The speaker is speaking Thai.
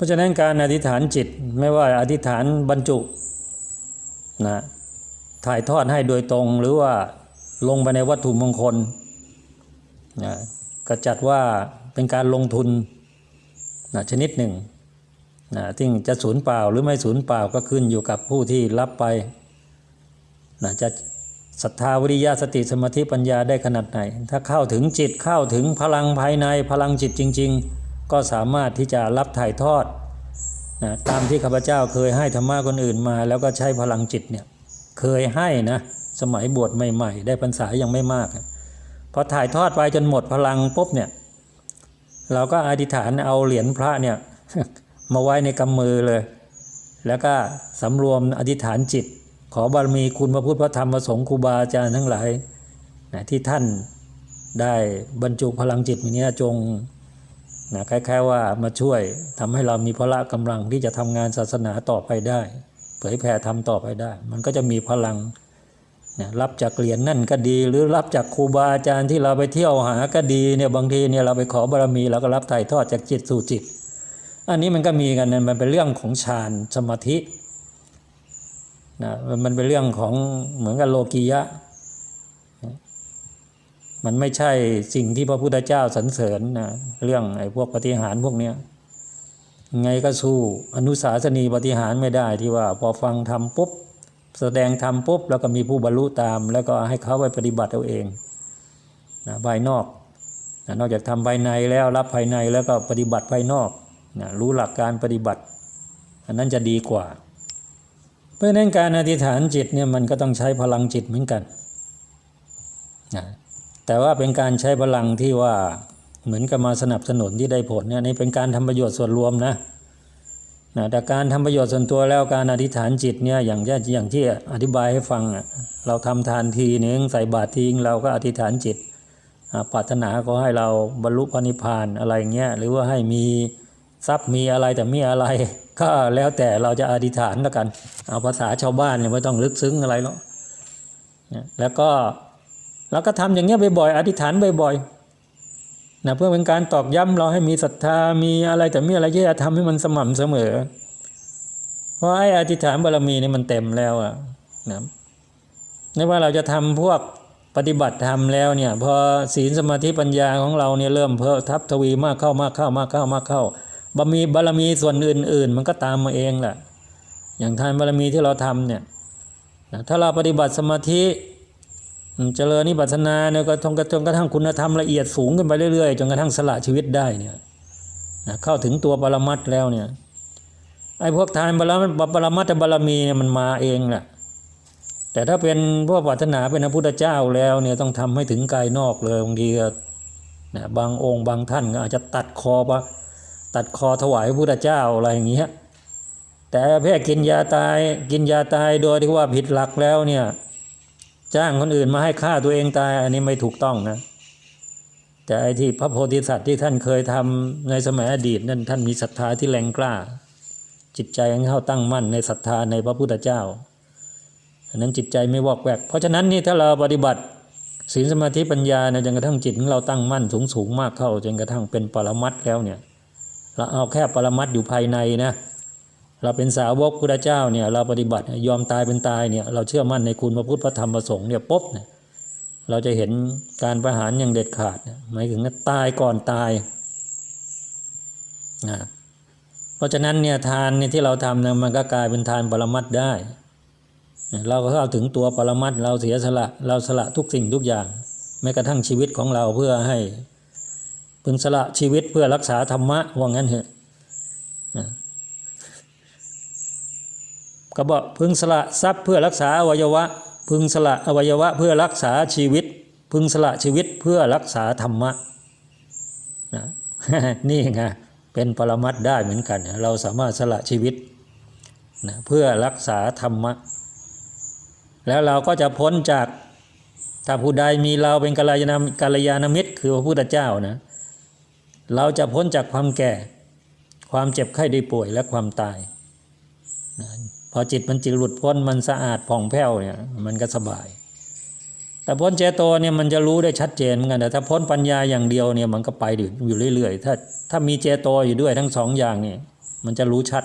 ราะฉะนั้นการอธิษฐานจิตไม่ว่าอธิษฐานบรรจุนะถ่ายทอดให้โดยตรงหรือว่าลงไปในวัตถุมงคลนะก็จัดว่าเป็นการลงทุนนะชนิดหนึ่งนะที่จะสูญเปล่าหรือไม่สูญเปล่าก็ขึ้นอยู่กับผู้ที่รับไปนะจะศรัทธาวิริยะสติสมาธิปัญญาได้ขนาดไหน ถ้าเข้าถึงจิตเข้าถึงพลังภายในพลังจิตจริง ๆ ก็สามารถที่จะรับถ่ายทอดนะตามที่ข้าพเจ้าเคยให้ธรรมะคนอื่นมา แล้วก็ใช้พลังจิตเนี่ยเคยให้นะสมัยบวชใหม่ๆ ได้พรรษายังไม่มากพอถ่ายทอดไปจนหมดพลังปุ๊บเนี่ยเราก็อธิษฐานเอาเหรียญพระเนี่ยมาไว้ในกำมือเลย แล้วก็สำรวมอธิษฐานจิต ขอบารมีคุณพระพุทธพระธรรมพระสงฆ์ครูบาอาจารย์ทั้งหลายนะที่ท่านได้บรรจุพลังจิตนี้จง นะคล้าย ๆ ว่ามาช่วยทำให้เรามีพละกำลังที่จะทำงานศาสนาต่อไปได้ เผยแผ่ทำต่อไปได้ มันก็จะมีพลังนะรับจากเหรียญนั่นก็ดี หรือรับจากครูบาอาจารย์ที่เราไปเที่ยวหาก็ดีเนี่ยบางทีเนี่ยเราไปขอบารมีเราก็รับถ่ายทอดจากจิตสู่จิต อันนี้มันก็มีกันนะมันเป็นเรื่องของฌานสมาธินะมันเป็นเรื่องของเหมือนกับโลกียะ มันไม่ใช่สิ่งที่พระพุทธเจ้าสรรเสริญนะเรื่องไอ้พวกปฏิหารพวกเนี้ยไงก็สู้อนุสาสนีปฏิหารไม่ได้ที่ว่าพอฟังทำปุ๊บแสดงทำปุ๊บแล้วก็มีผู้บรรลุตาม แล้วก็ให้เขาไปปฏิบัติเอาเองนะภายนอกนะนอกจากทำภายในแล้วรับภายในแล้วก็ปฏิบัติภายนอกนะรู้หลักการปฏิบัติ อันนั้นจะดีกว่า เพราะนั้นการอธิษฐานจิตเนี่ยมันก็ต้องใช้พลังจิตเหมือนกันนะ แต่ว่าเป็นการใช้พลังที่ว่าเหมือนกับมาสนับสนุนที่ได้ผลเนี่ยนี่เป็นการทำประโยชน์ส่วนรวมนะนะแต่การทำประโยชน์ส่วนตัวแล้วการอธิษฐานจิตเนี่ยอย่างที่อย่างที่อธิบายให้ฟังเราทำทานทีหนึ่งใส่บาตรทีนึงเราก็อธิษฐานจิตปรารถนาก็ให้เราบรรลุพระนิพพานอะไรเงี้ยหรือว่าให้มีทรัพย์มีอะไรแต่มีอะไร ก็แล้วแต่เราจะอธิษฐานแล้วกัน เอาภาษาชาวบ้านเนี่ยไม่ต้องลึกซึ้งอะไรหรอกแล้วก็ เราก็ทำอย่างเงี้ยบ่อยๆอธิษฐานบ่อยๆนะเพื่อเป็นการตอกย้ำเราให้มีศรัทธามีอะไรแต่มีอะไรที่จะทำให้มันสม่ำเสมอ เพราะไอ้อธิษฐานบารมีนี่มันเต็มแล้วอะนะไม่ว่าเราจะทำพวกปฏิบัติธรรมแล้วเนี่ยพอศีลสมาธิปัญญาของเราเนี่ยเริ่มเพิ่มทับทวีมากเข้ามากเข้ามากเข้ามากเข้าบารมีบารมีส่วนอื่น ๆ มันก็ตามมาเองแหละอย่างทานบารมีที่เราทำเนี่ยถ้าเราปฏิบัติสมาธิ เจริญนิพพานาเนี่ยก็จนกระจนกระทั่งคุณธรรมละเอียดสูงขึ้นไปเรื่อยๆจนกระทั่งสละชีวิตได้เนี่ยนะเข้าถึงตัวปรมัตแล้วเนี่ยไอ้พวกทานบารมัตถ์ปรมัตบารมีเนี่ยมันมาเองแหละแต่ถ้าเป็นพวกปรารถนาเป็นพระพุทธเจ้าแล้วเนี่ยต้องทำให้ถึงกายนอกเลยบางทีนะบางองค์บางท่านก็อาจจะตัดคอปะตัดคอถวายพระพุทธเจ้าอะไรอย่างเงี้ยแต่แค่กินยาตายกินยาตายโดยที่ว่าผิดหลักแล้วเนี่ย จ้างคนอื่นมาให้ฆ่าตัวเองตายอันนี้ไม่ถูกต้องนะ แต่ไอ้ที่พระโพธิสัตว์ที่ท่านเคยทำในสมัยอดีตนั่นท่านมีศรัทธาที่แรงกล้า จิตใจของเขาตั้งมั่นในศรัทธาในพระพุทธเจ้าอันนั้นจิตใจไม่วอกแวก เพราะฉะนั้นนี่ถ้าเราปฏิบัติศีลสมาธิปัญญาเนี่ยจนกระทั่งจิตของเราตั้งมั่นสูงสูงมากเข้าจนกระทั่งเป็นปรมัตแล้วเนี่ยเราเอาแค่ปรมัตอยู่ภายในนะ เราเป็นสาวกพุทธเจ้าเนี่ยเราปฏิบัติยอมตายเป็นตายเนี่ยเราเชื่อมั่นในคุณพระพุทธพระธรรมพระสงฆ์เนี่ยปุ๊บเนี่ยเราจะเห็นการประหารอย่างเด็ดขาดหมายถึงตายก่อนตายนะเพราะฉะนั้นเนี่ยทานเนี่ยที่เราทำเนี่ยมันก็กลายเป็นทานปรมัตได้ เราก็เข้าถึงตัวปรมัตเราเสียสละเราสละทุกสิ่งทุกอย่าง แม้กระทั่งชีวิตของเราเพื่อให้พึงสละชีวิตเพื่อรักษาธรรมะว่างั้นเถอะ ก็บอกพึงสละทรัพย์เพื่อรักษาอวัยวะ พึงสละอวัยวะเพื่อรักษาชีวิต พึงสละชีวิตเพื่อรักษาธรรมะนะนี่ไงเป็นปรมัตถ์ได้เหมือนกัน เราสามารถสละชีวิตนะเพื่อรักษาธรรมะ แล้วเราก็จะพ้นจากถ้าผู้ใดมีเราเป็นกัลยาณกัลยาณมิตร คือพระพุทธเจ้านะเราจะพ้นจากความแก่ ความเจ็บไข้ได้ป่วยและความตาย พอจิตมันจิตหลุดพ้นมันสะอาดผ่องแผ้วเนี่ยมันก็สบาย แต่พ้นเจโตเนี่ยมันจะรู้ได้ชัดเจนเหมือนกันแต่ถ้าพ้นปัญญาอย่างเดียวเนี่ยมันก็ไปอยู่เรื่อยๆถ้าถ้ามีเจโตอยู่ด้วยทั้งสองอย่างนี่มันจะรู้ชัด